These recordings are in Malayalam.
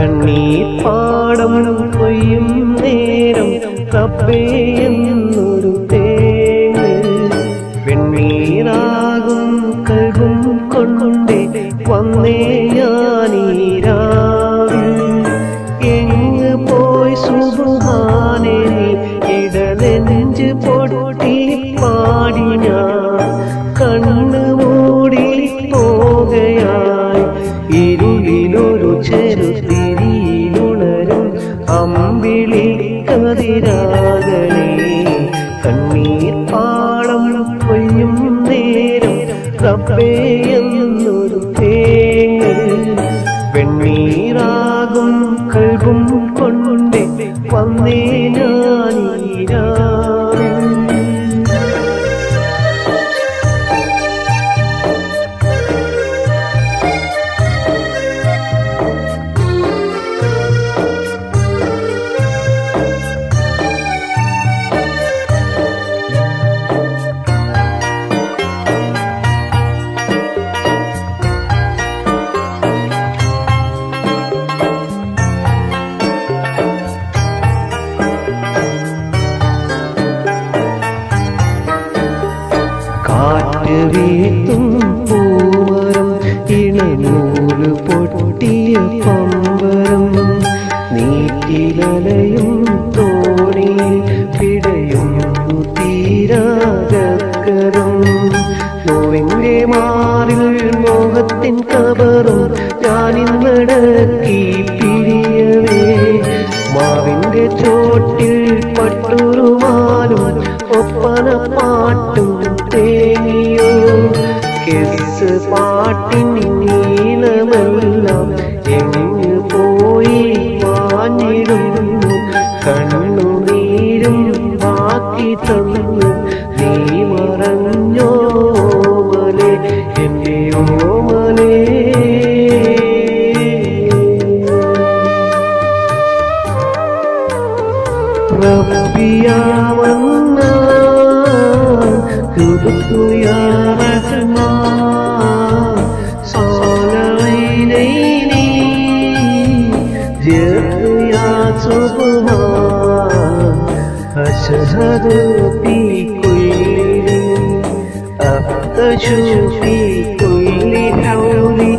കണ്ണീർ പാടം കൊയ്യും നേരം റബ്ബേ അമ്പിളി കതിരാകളെ കണ്ണീർ പാടം കൊയ്യും നേരം. റബ്ബേ വീട്ടും പൂമരം ഇണനൂൽ പൊട്ടിയ പമ്പരം. നീറ്റിലലയും തോണിയിൽ പിടയുന്നു തീരാകരം നോവിന്റെ മാറിൽ മോഹത്തിൻ കബറും ഞാനിന്നടക്കി പിരിയവേ. മാവിന്റെ ചോട്ടിൽ പട്ടുറുമാലും ഒപ്പന പാട്ടും തേനിയോ? കെസ് പാട്ടിൻ നീളമെല്ലാം എങ്ങു പോയി കണ്ണു നീരും ബാക്കി തന്നു. നീ മറഞ്ഞോ മലെ? എന്നെയോ മലേ تبت يا رحمن صال عينيني جئت يا سبحان أشهد في كل أفتش في كل حولي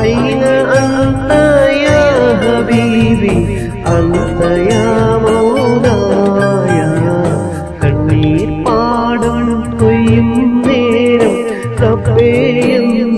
أين നേരം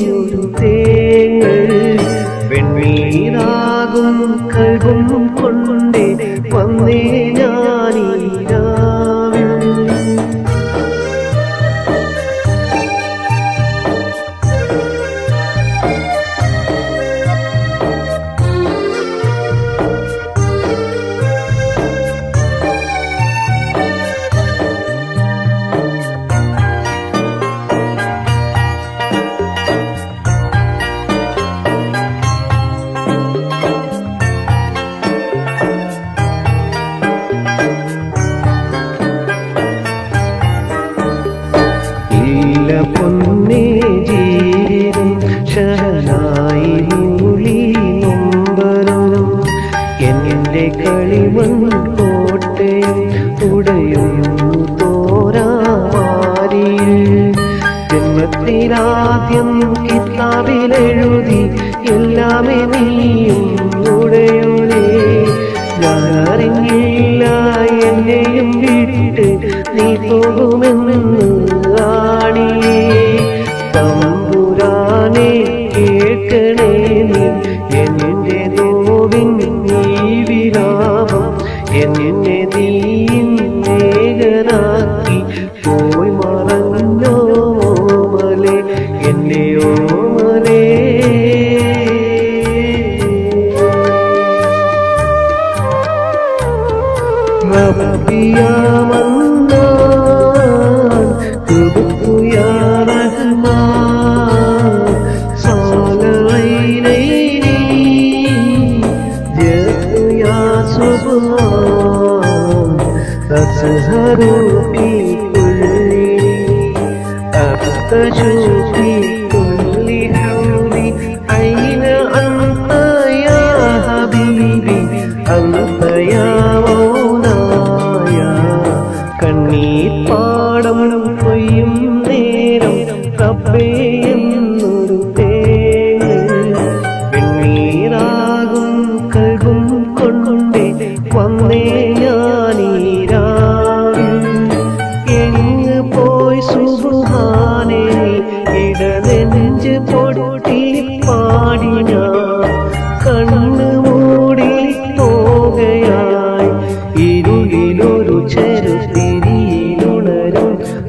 ജന്മത്തിലാദ്യം കിതാബിലെഴുതി എല്ലാമേ നീയും ربي يا منان تبت يا رحمن صال عينيني جئت يا سبحان فاسهر في كل أبتجو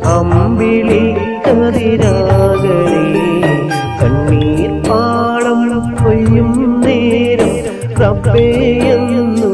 അമ്പിളി കതിരാകലേ കണ്ണീർ പാളം കൊയ്യും നേരം. റബ്ബേ എന്നു